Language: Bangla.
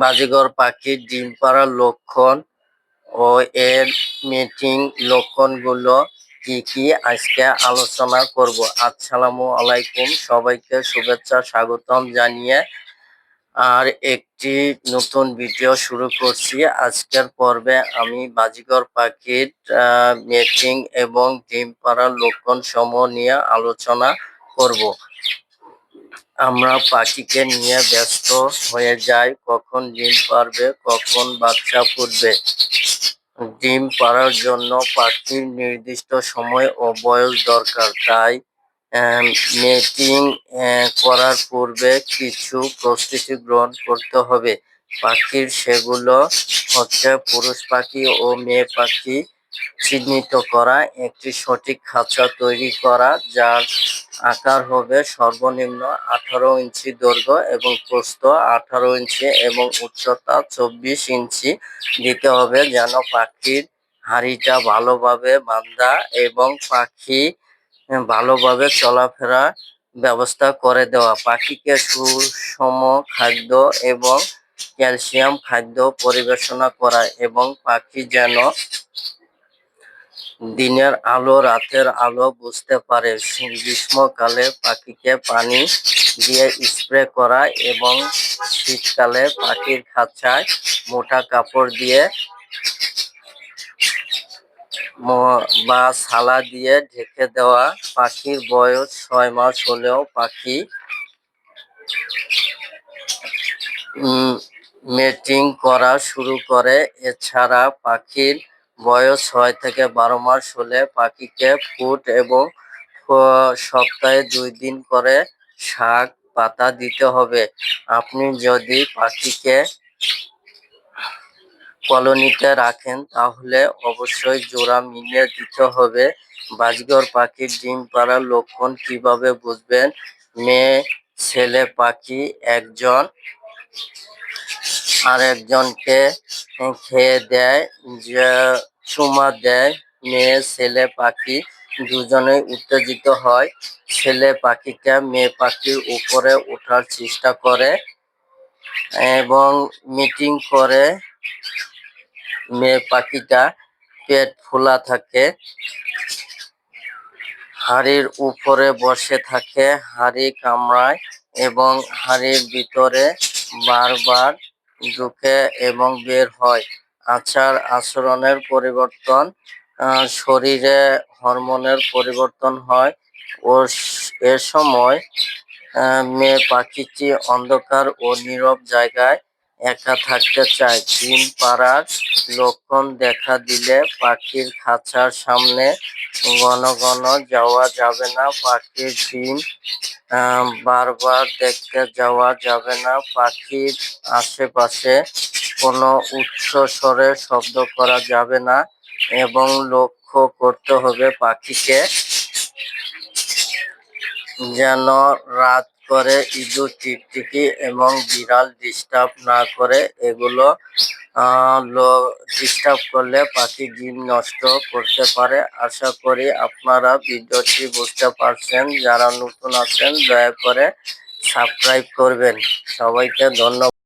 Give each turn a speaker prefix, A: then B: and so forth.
A: বাজিগর পাখির ডিম পাড়ার লক্ষণ ও এর মিটিং লক্ষণগুলো কি কি? আজকে আলোচনা করব। আসসালামু আলাইকুম। সবাইকে শুভেচ্ছা, স্বাগতম জানিয়ে আর একটি নতুন ভিডিও শুরু করছি। আজকের পর্বে আমি বাজিগর পাখির মিটিং এবং ডিম পাড়ার লক্ষণ সমূহ নিয়ে আলোচনা করব। আমরা পাখিকে নিয়ে ব্যস্ত হয়ে যাই, কখন ডিম পারবে, কখন বাচ্চা ফুটবে। ডিম পাড়ার জন্য পাখির নির্দিষ্ট সময় ও বয়স দরকার। তাই মেটিং করার পূর্বে কিছু প্রস্তুতি গ্রহণ করতে হবে। পাখির সেগুলো হচ্ছে পুরুষ পাখি ও মেয়ে পাখি চিহ্নিত করা, একটি সঠিক খাঁচা তৈরি করা, যার আকার হবে সর্বনিম্ন আঠারো ইঞ্চি দৈর্ঘ্য এবং প্রস্থ আঠারো ইঞ্চি এবং উচ্চতা চব্বিশ ইঞ্চি। দিতে হবে যেন পাখির হাড়িটা ভালোভাবে বান্ধা এবং পাখি ভালোভাবে চলাফেরা ব্যবস্থা করে দেওয়া। পাখিকে সুষম খাদ্য এবং ক্যালসিয়াম খাদ্য পরিবেশনা করা এবং পাখি যেন দিনের আলো, রাতের আলো বুঝতে পারে। গ্রীষ্মকালে পাখিকে পানি দিয়ে স্প্রে করা এবং শীতকালে পাখির খাঁচায় মোটা কাপড় দিয়ে বা ছালা দিয়ে ঢেকে দেওয়া। পাখির বয়স ছয় মাস হলেও পাখি মেটিং করা শুরু করে। এছাড়া পাখির বয়স ছয় থেকে বারো মাস হলে পাখিকে ফুট এবং সপ্তাহে দুই দিন করে শাক পাতা দিতে হবে। আপনি যদি পাখিকে কলোনিতে রাখেন, তাহলে অবশ্যই জোড়া মিলিয়ে দিতে হবে। বাজগর পাখির ডিম পাড়ার লক্ষণ কীভাবে বুঝবেন? মেয়ে, ছেলে, পাখি, একজন আর একজনকে খেয়ে দেয় চুমা দেয়। মেয়ে, ছেলে, পাখি দুজনেই উত্তেজিত হয়। ছেলে পাখিটা মেয়ে পাখির উপরে ওঠার চেষ্টা করে এবং মিটিং করে। মেয়ে পাখিটা পেট ফোলা থাকে, হাড়ির উপরে বসে থাকে, হাড়ি কামড়ায় এবং হাড়ির ভিতরে বারবার ঢুকে এবং বের হয়। আচার আচরণের পরিবর্তন শরীরে হরমোনের পরিবর্তন হয় ও এ সময় মেয়ে পাখিটি অন্ধকার ও নীরব জায়গায় একা থাকতে চায়। ডিম পাড়ার লক্ষণ দেখা দিলে পাখির খাঁচার সামনে ঘন ঘন যাওয়া যাবে না। পাখির ডিম বারবার দেখতে যাওয়া যাবে না। পাখির আশেপাশে কোনো উচ্চ স্বরে শব্দ করা যাবে না এবং লক্ষ্য করতে হবে পাখিকে যেন রাত করে ইঁদুর, টিকটিকি এবং বিড়াল ডিস্টার্ব না করে এগুলো ডিস্টার্ব করলে পাখি ডিম নষ্ট করতে পারে। আশা করি আপনারা ভিডিওটি বুঝতে পারছেন। যারা নতুন আছেন, দয়া করে সাবস্ক্রাইব করবেন। সবাইকে ধন্যবাদ।